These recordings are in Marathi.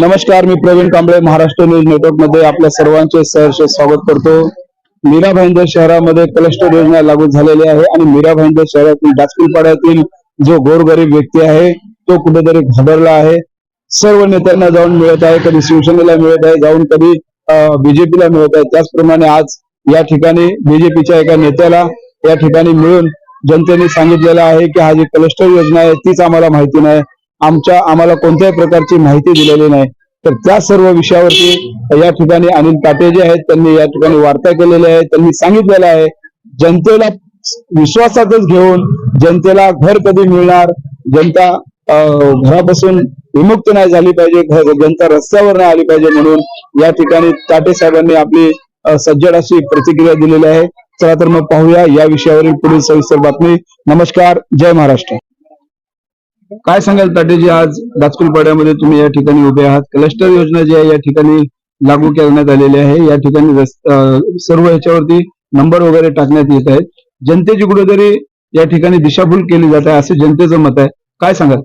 नमस्कार मी प्रवीण कांबळे महाराष्ट्र न्यूज नेटवर्कमध्ये आपल्या सर्वांचे सहर्ष स्वागत करतो. मीरा भाईंदर शहरामध्ये क्लस्टर योजना लागू झालेली आहे आणि मीरा भाईंदर शहरातील डाचकुलपाड्यातील जो गोरगरीब व्यक्ती आहे तो कुठेतरी घाबरला आहे. सर्व नेत्यांना जाऊन मिळत आहे कधी शिवसेनेला मिळत आहे जाऊन कधी बीजेपीला मिळत आहे. त्याचप्रमाणे आज या ठिकाणी बीजेपीच्या एका नेत्याला या ठिकाणी मिळून जनतेने सांगितलेलं आहे की हा जी क्लस्टर योजना आहे तीच आम्हाला माहिती नाही. आमच्या आम्हाला कोणत्याही प्रकारची माहिती दिलेली नाही. तर त्या सर्व विषयावरती या ठिकाणी अनिल काटे जे आहेत त्यांनी या ठिकाणी वार्ता केलेली आहे. त्यांनी सांगितलेलं आहे जनतेला विश्वासातच घेऊन जनतेला घर कधी मिळणार? जनता घरापासून विमुक्त नाही झाली पाहिजे घर- जनता रस्त्यावर नाही आली पाहिजे म्हणून या ठिकाणी ताटे साहेबांनी आपली सज्जड अशी प्रतिक्रिया दिलेली आहे. चला तर मग पाहूया या विषयावरील पुढील सविस्तर बातमी. नमस्कार जय महाराष्ट्र. काय सांगाल ताटेजी आज दाचकुलपाड्यामध्ये तुम्ही या ठिकाणी उभे आहात. क्लस्टर योजना जी आहे या ठिकाणी लागू करण्यात आलेली आहे. या ठिकाणी सर्व ह्याच्यावरती नंबर वगैरे टाकण्यात येत आहेत. जनतेची कुठेतरी या ठिकाणी दिशाभूल केली जात आहे असं जनतेचं मत आहे. काय सांगाल?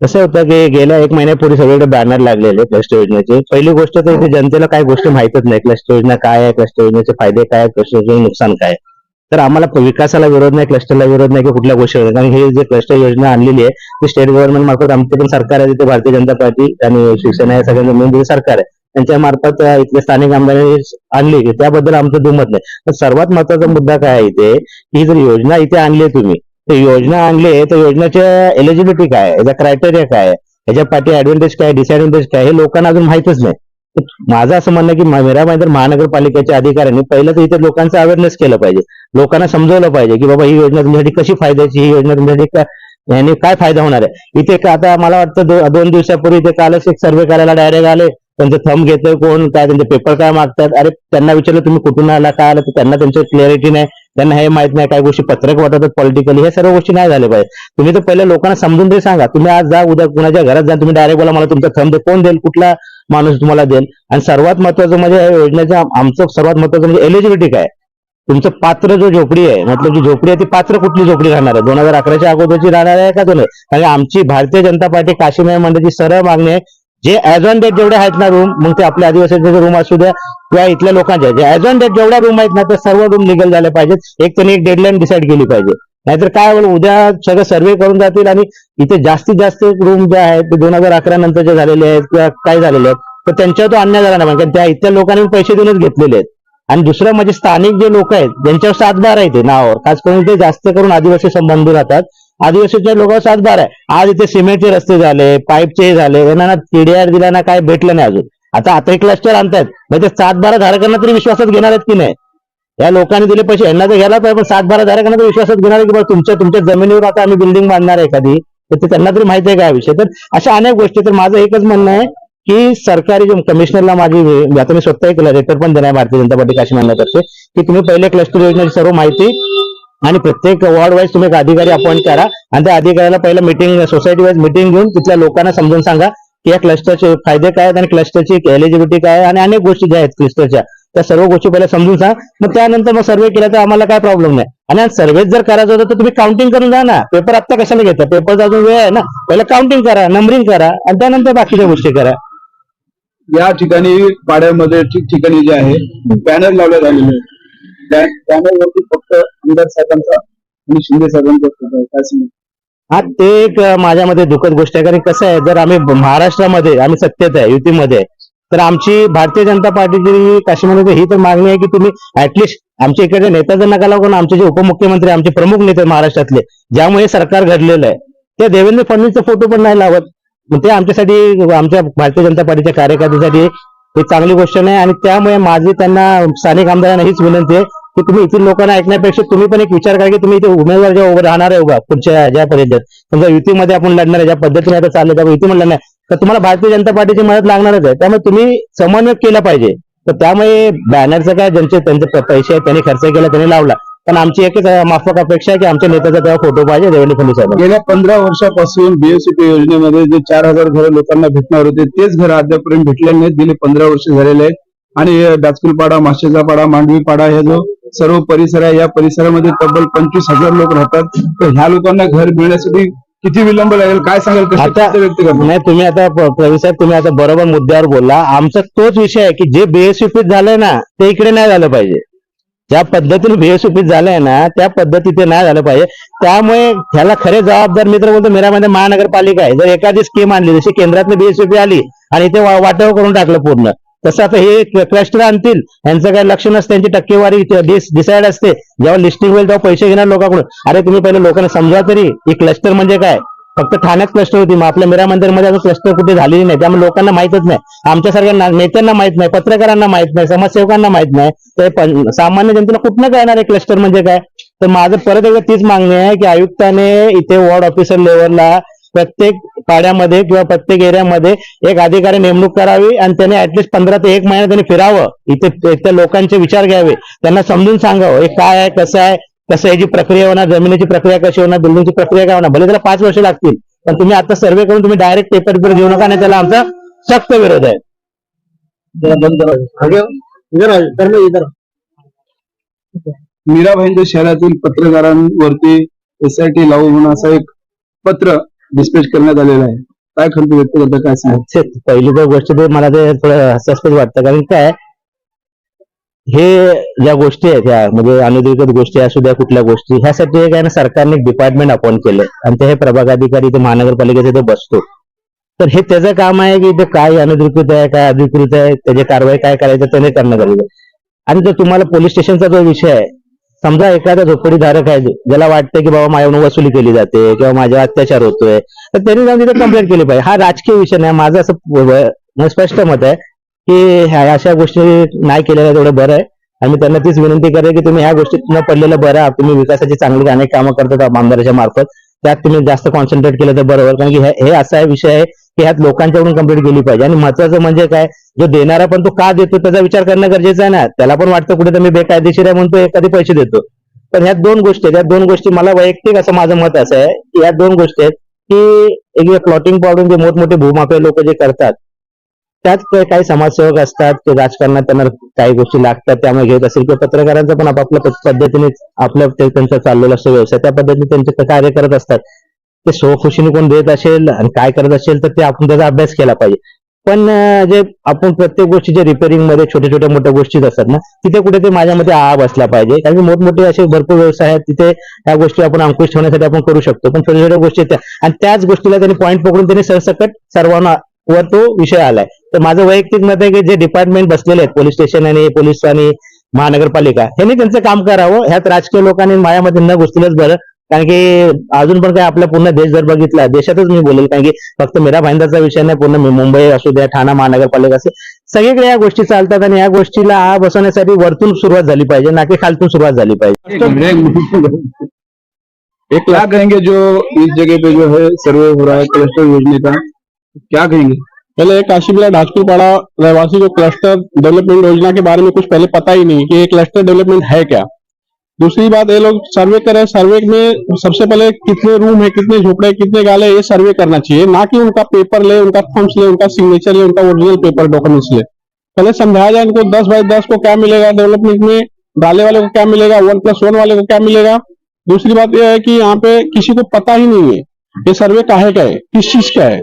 कसं होतं की गेल्या एक महिन्यापूर्वी सगळीकडे बॅनर लागलेले क्लस्टर योजनेचे. पहिली गोष्ट तर इथे जनतेला काय गोष्ट माहितच नाही. क्लस्टर योजना काय आहे? क्लस्टर योजनेचे फायदे काय क्लस्टर योजनेचे नुकसान काय तर आम्हाला विकासाला विरोध नाही क्लस्टरला विरोध नाही की कुठल्या गोष्टी कारण हे जे क्लस्टर योजना आणलेली आहे ती स्टेट गव्हर्नमेंट मार्फत आमचं पण सरकार आहे तिथे भारतीय जनता पार्टी आणि शिवसेना या सगळ्यांचं मिळून जे सरकार आहे. त्यांच्या मार्फत इथले स्थानिक आमदारांनी आणली की त्याबद्दल आमचं दुमत नाही. तर सर्वात महत्त्वाचा मुद्दा काय आहे इथे ही जर योजना इथे आणली आहे तुम्ही तर योजना आणली तर योजनाच्या एलिजिबिलिटी काय आहे? याचा क्रायटेरिया काय आहे? याच्या पाठी ऍडव्हान्टेज काय डिसएडव्हान्टेज काय हे लोकांना अजून माहितच नाही. माझं असं म्हणणं की मीरा भाईंदर महानगरपालिकेच्या अधिकाऱ्यांनी पहिलं तर इथे लोकांचं अवेअरनेस केलं पाहिजे. लोकांना समजवलं पाहिजे की बाबा ही योजना तुमच्यासाठी कशी फायद्याची ही योजना तुमच्यासाठी काय याने काय फायदा होणार आहे? इथे आता मला वाटतं दोन दिवसापूर्वी इथे कालच एक सर्वे करायला डायरेक्ट आले. त्यांचं थंब घेतोय कोण काय त्यांचे पेपर काय मागतात? अरे त्यांना विचारलं तुम्ही कुठून आला? काय आला? तर त्यांना त्यांची क्लॅरिटी नाही. त्यांना हे माहीत नाही काय गोष्टी पत्रक वाटतात पॉलिटिकली हे सर्व गोष्टी नाही झाल्या पाहिजे तुम्ही तर पहिले लोकांना समजून तरी सांगा. तुम्ही आज जा उद्या कुणाच्या घरात जा तुम्ही डायरेक्ट बोला मला तुमचा थंब दे. कोण देईल? कुठला माणूस तुम्हाला देईल? आणि सर्वात महत्वाचं म्हणजे या योजनेचं आमचं सर्वात महत्वाचं म्हणजे एलिजिबिलिटी काय तुमचं पात्र जो झोपडी आहे मतलब जी झोपडी आहे ती पात्र कुठली झोपडी राहणार आहे? दोन हजार अकराच्या अगोदरची राहणार आहे का दोन कारण आमची भारतीय जनता पार्टी काशीमय मंडळाची सरळ मागणी आहे. जे ऍज ऑन डेट जेवढे आहेत ना रूम मग ते आपल्या आदिवासीचे रूम असू द्या किंवा इथल्या लोकांच्या जे ऍज ऑन डेट जेवढ्या रूम आहेत ना ते सर्व रूम लिगल झाले पाहिजेत. एक त्यांनी एक डेडलाईन डिसाईड केली पाहिजे. नाहीतर काय होईल उद्या सगळं सर्वे करून जातील आणि इथे जास्तीत जास्त रूम जे आहेत ते दोन हजार अकरा नंतर जे झालेले आहेत किंवा काय झालेले आहेत तर त्यांच्यावर तो अन्याय झाला नाही. कारण त्या इथल्या लोकांनी पैसे देऊनच घेतलेले आहेत. आणि दुसरं म्हणजे स्थानिक जे लोक आहेत ज्यांच्यावर सातबार आहे ते नावावर खास करून ते जास्त करून आदिवासी संबंध राहतात आदिवासीच्या लोकांवर सातबार आहे. आज इथे सिमेंटचे रस्ते झाले पाईपचे हे झाले यांना ना टीडीआर दिला ना काय भेटलं नाही अजून. आता आता एक क्लस्टर आणतायत. म्हणजे सात बारा धारकांना तरी विश्वासात घेणार आहेत की नाही? या लोकांनी दिले पैसे यांना तर घ्यायला पाहिजे पण सात बारा धारकांना तर विश्वासात घेणार आहे की बाबा तुमच्या तुमच्या जमिनीवर आता आम्ही बिल्डिंग बांधणार आहे एखादी. तर ते त्यांना तरी माहिती आहे काय विषय? तर अशा अनेक गोष्टी तर माझं एकच म्हणणं आहे की सरकारी जे कमिशनरला माझी आता मी स्वतः एक लेटर पण देणार भारतीय जनता पार्टी काशी म्हणण्यातर्फे की तुम्ही पहिले क्लस्टर योजनेची सर्व माहिती आणि प्रत्येक वॉर्ड वाईज तुम्ही एक अधिकारी अपॉइंट करा. आणि त्या अधिकाऱ्याला पहिला मिटिंग सोसायटी वाईज मिटिंग घेऊन तिथल्या लोकांना समजून सांगा की या क्लस्टरचे फायदे काय आहेत आणि क्लस्टरची एलिजिबिलिटी काय आहे आणि अनेक गोष्टी ज्या आहेत क्लस्टरच्या त्या सर्व गोष्टी पहिल्या समजून सांग. मग त्यानंतर मग सर्वे केला तर आम्हाला काय प्रॉब्लेम नाही. आणि सर्वे जर करायचं होतं तर तुम्ही काउंटिंग करून जा ना. पेपर आत्ता कशाला घेता? पेपर अजून वेळ आहे ना. पहिला काउंटिंग करा नंबरिंग करा आणि त्यानंतर बाकीच्या गोष्टी करा. या ठिकाणी पाड्यामध्ये ठिकठिकाणी जे आहे बॅनर लावले झालेले आहेत वरती फक्त आमदार साहेबांचा आणि शिंदे साहेबांचा फोटो आहे. काय हा ते एक माझ्या माझ्यामध्ये दुःखद गोष्ट आहे. कारण कसं आहे जर आम्ही महाराष्ट्रामध्ये आम्ही सत्तेत आहे युतीमध्ये आहे, तर आमची भारतीय जनता पार्टीची काश्मीरमध्ये ही तर मागणी आहे की तुम्ही ऍटलिस्ट आमच्या इकडे नेता जर नका लागून आमचे जे उपमुख्यमंत्री आमचे प्रमुख नेते महाराष्ट्रातले ज्यामुळे हे सरकार घडलेलं आहे ते देवेंद्र फडणवीसचा फोटो पण नाही लावत. मग ते आमच्यासाठी आमच्या भारतीय जनता पार्टीच्या कार्यकर्त्यासाठी ही चांगली गोष्ट नाही. आणि त्यामुळे माझी त्यांना स्थानिक आमदारांना हीच विनंती आहे की तुम्ही इथून लोकांना ऐकण्यापेक्षा तुम्ही पण एक विचार करा की तुम्ही इथे उमेदवार जेव्हा उभं राहणार आहे उभा पुढच्या ह्याच्यापर्यंत समजा युतीमध्ये आपण लढणार आहे ज्या पद्धतीने आता चाललं त्यामुळे युती लढणार तर तुम्हाला भारतीय जनता पार्टीची मदत लागणारच आहे. त्यामुळे तुम्ही समन्वय केला पाहिजे. तर त्यामुळे बॅनरचं काय ज्यांचे त्यांचे पैसे आहेत त्यांनी खर्च केला त्यांनी लावला. पण आमची एकच माफक अपेक्षा आहे की आमच्या नेत्याचा तेव्हा फोटो पाहिजे देवेंद्र फडणवीस साहेब गेल्या पंधरा वर्षापासून बीएससीपी योजनेमध्ये जे चार हजार घरं लोकांना भेटणार होते तेच घर अद्यापर्यंत भेटले नाहीत. गेले पंधरा वर्ष झालेले आहेत. आणि डाचकुलपाडा माशेचा पाडा मांडवी पाडा हे जो सर्व परिसर आहे. या परिसरामध्ये तब्बल पंचवीस हजार लोक राहतात. तर ह्या लोकांना घर मिळण्यासाठी किती विलंब लागेल? काय सांगाल? व्यक्त नाही तुम्ही आता प्रवीण साहेब तुम्ही आता बरोबर मुद्द्यावर बोलला. आमचा तोच विषय आहे की जे बेसुपीत झालंय ना ते इकडे नाही झालं पाहिजे. ज्या पद्धतीने बेसुपीत झालंय ना त्या पद्धतीने नाही झालं पाहिजे. त्यामुळे ह्याला खरे जबाबदार मित्र बोलतो मेरामध्ये महानगरपालिका आहे. जर एखादी स्कीम आणली जशी केंद्रातली बीएसपी आली आणि ते वाटव करून टाकलं पूर्ण तसं आता हे क्लस्टर आणतील. यांचं काय लक्ष नसतं. त्यांची टक्केवारी डिसाईड असते. जेव्हा लिस्टिंग होईल तेव्हा पैसे घेणार लोकांकडून. अरे तुम्ही पहिले लोकांना समजा तरी. ही क्लस्टर म्हणजे काय? फक्त ठाण्यात क्लस्टर होती. मग आपल्या मीरा मंदिरमध्ये अजून क्लस्टर कुठे झालेली नाही. त्यामुळे लोकांना माहितच नाही. आमच्यासारख्या ना- नेत्यांना माहीत नाही. पत्रकारांना माहीत नाही. समाजसेवकांना माहीत नाही. तर सामान्य जनतेला कुठनं कळणार आहे क्लस्टर म्हणजे काय? तर माझं परत एकदा तीच मागणी आहे की आयुक्ताने इथे वॉर्ड ऑफिसर लेवलला प्रत्येक पाड्यामध्ये किंवा प्रत्येक एरियामध्ये एक अधिकारी नेमणूक करावी आणि त्याने ऍटलिस्ट पंधरा ते एक महिना त्यांनी फिरावं. इथे त्या लोकांचे विचार घ्यावे. त्यांना समजून सांगावं. हे काय आहे? कसं आहे? कसं याची प्रक्रिया होणार? जमिनीची प्रक्रिया कशी होणार? बिल्डिंगची प्रक्रिया काय होणार? भले त्याला पाच वर्ष लागतील पण तुम्ही आता सर्वे करून तुम्ही डायरेक्ट पेपर पेपर घेऊ नका आणि त्याला आमचा सक्त विरोध आहे. मीरा भाईंदर शहरातील पत्रकारांवरती एसआयटी लावू म्हणून असं एक पत्र डिस्पॅच करण्यात आलेलं आहे. काय खंत व्यक्त करता काय पहिली तर गोष्ट ते मला ते थोडं हास्यास्पद वाटतं. कारण काय हे ज्या गोष्टी आहेत ह्या म्हणजे अनधिकृत गोष्टी असू द्या कुठल्या गोष्टी ह्यासाठी एक ना सरकारने डिपार्टमेंट अपॉइंट केलं आणि ते हे प्रभाग अधिकारी ते महानगरपालिकेचे ते बसतो. तर हे त्याचं काम आहे की ते काय अनधिकृत आहे काय अधिकृत आहे त्याची कारवाई काय करायचं त्याने करणं गरजेचं आहे. आणि जर तुम्हाला पोलीस स्टेशनचा जो विषय आहे समजा एखादा झोपडीधारक आहे ज्याला वाटतं की बाबा माझ्याकडून वसुली केली जाते किंवा माझ्यावर अत्याचार होतोय तर त्यांनी जाऊन तिथे कंप्लेंट केली पाहिजे. हा राजकीय विषय नाही. माझं असं म्हणजे स्पष्ट मत आहे की ह्या अशा गोष्टी नाही केलेल्या तेवढं बरं आहे. आणि त्यांना तीच विनंती करेल की तुम्ही ह्या गोष्टीत न पडलेलं बरं आहात. तुम्ही विकासाची चांगली अनेक कामं करतात आमदाराच्या मार्फत. त्यात तुम्ही जास्त कॉन्सन्ट्रेट केलं तर बरोबर. कारण की हे हे असा विषय आहे की ह्यात लोकांच्याकडून कंप्लीट केली पाहिजे. आणि महत्वाचं म्हणजे काय? जो देणारा पण तो का देतो त्याचा विचार करणं गरजेचं आहे ना. त्याला पण वाटतं कुठे मी बेकायदेशीर आहे म्हणतो एखादी पैसे देतो. पण ह्या दोन गोष्टी आहेत. या दोन गोष्टी मला वैयक्तिक असं माझं मत असं आहे की या दोन गोष्टी आहेत की एक प्लॉटिंग पाडून जे मोठमोठे भूमापे लोक जे करतात त्यात काही- समाजसेवक असतात ते राजकारणात त्यांना काही गोष्टी लागतात त्यामुळे घेत असेल किंवा पत्रकारांचं पण आपापल्या पद्धतीने आपलं ते त्यांचा चाललेला असतो व्यवसाय. त्या पद्धतीने त्यांचे कार्य करत असतात. ते स्वखुशीने कोण देत असेल आणि काय करत असेल तर ते आपण त्याचा अभ्यास केला पाहिजे. पण जे आपण प्रत्येक गोष्टीच्या रिपेअरिंगमध्ये छोट्या छोट्या मोठ्या गोष्टीच असतात ना तिथे कुठे ते माझ्यामध्ये आ बसला पाहिजे. कारण की मोठमोठे असे भरपूर व्यवसाय आहेत तिथे त्या गोष्टी आपण अंकुश ठेवण्यासाठी आपण करू शकतो. पण छोट्या छोट्या गोष्टी आहेत त्या. आणि त्याच गोष्टीला त्यांनी पॉईंट पकडून त्यांनी सरसकट सर्वांना वर तो विषय आलाय. तर माझं वैयक्तिक मत आहे की जे डिपार्टमेंट बसलेले आहेत पोलीस स्टेशन आणि पोलीस आणि महानगरपालिका यांनी त्यांचं काम करावं. ह्यात राजकीय लोकांनी मायामध्ये न घुसलेलंच बरं कारण की अजून पण काय आपला पूर्ण देश जर बघितला देशातच मी बोलेल कारण की फक्त मेरा भाईंदरचा विषय नाही पूर्ण मुंबई असू द्या ठाणा महानगरपालिका असेल सगळीकडे या गोष्टी चालतात आणि या गोष्टीला आ बसवण्यासाठी वरतून सुरुवात झाली पाहिजे ना की खालतून सुरुवात झाली पाहिजे. एक क्या कहेंगे जो इस जगह पे जो है सर्वे हो रहा है क्लस्टर योजना का क्या कहेंगे? पहले एक काशीबिला ढाजपुरपाड़ा रहवासी को क्लस्टर डेवलपमेंट योजना के बारे में कुछ पहले पता ही नहीं कि ये क्लस्टर डेवलपमेंट है क्या। दूसरी बात ये लोग सर्वे करें सर्वे में सबसे पहले कितने रूम है कितने झोपड़े कितने गाले ये सर्वे करना चाहिए। ना कि उनका पेपर ले उनका थम्स ले उनका सिग्नेचर ले उनका ओरिजिनल पेपर डॉक्यूमेंट्स ले। पहले समझाया जाए इनको दस बाई दस को क्या मिलेगा डेवलपमेंट में डाले वाले को क्या मिलेगा वन प्लस वन वाले को क्या मिलेगा? दूसरी बात यह है कि यहाँ पे किसी को पता ही नहीं है ये सर्वे काहे का है किस चीज़ का है।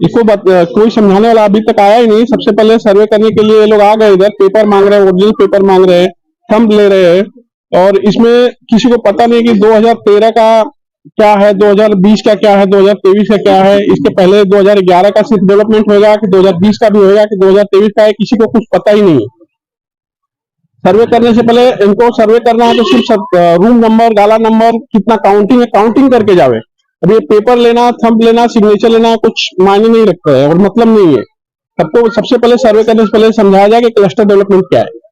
इसको बत, कोई समझाने वाला अभी तक आया ही नहीं। सबसे पहले सर्वे करने के लिए ये लोग आ गए इधर पेपर मांग रहे हैं ओरिजिनल पेपर मांग रहे हैं थंब ले रहे हैं। और इसमें किसी को पता नहीं कि 2013 का क्या है 2020 का क्या है 2023 का क्या है। इसके पहले 2011 का सिर्फ़ डेवलपमेंट होगा कि 2020 का भी होगा कि 2023 का है, किसी को कुछ पता ही नहीं है। सर्वे करने से पहले इनको सर्वे करना है तो सिर्फ़ रूम नंबर गाला नंबर कितना काउंटिंग है काउंटिंग करके जावे। अब ये पेपर लेना थंब लेना सिग्नेचर लेना, कुछ मायने नहीं रखता है और मतलब नहीं है। सबको सबसे पहले सर्वे करने से पहले समझाया जाए कि क्लस्टर डेवलपमेंट क्या है।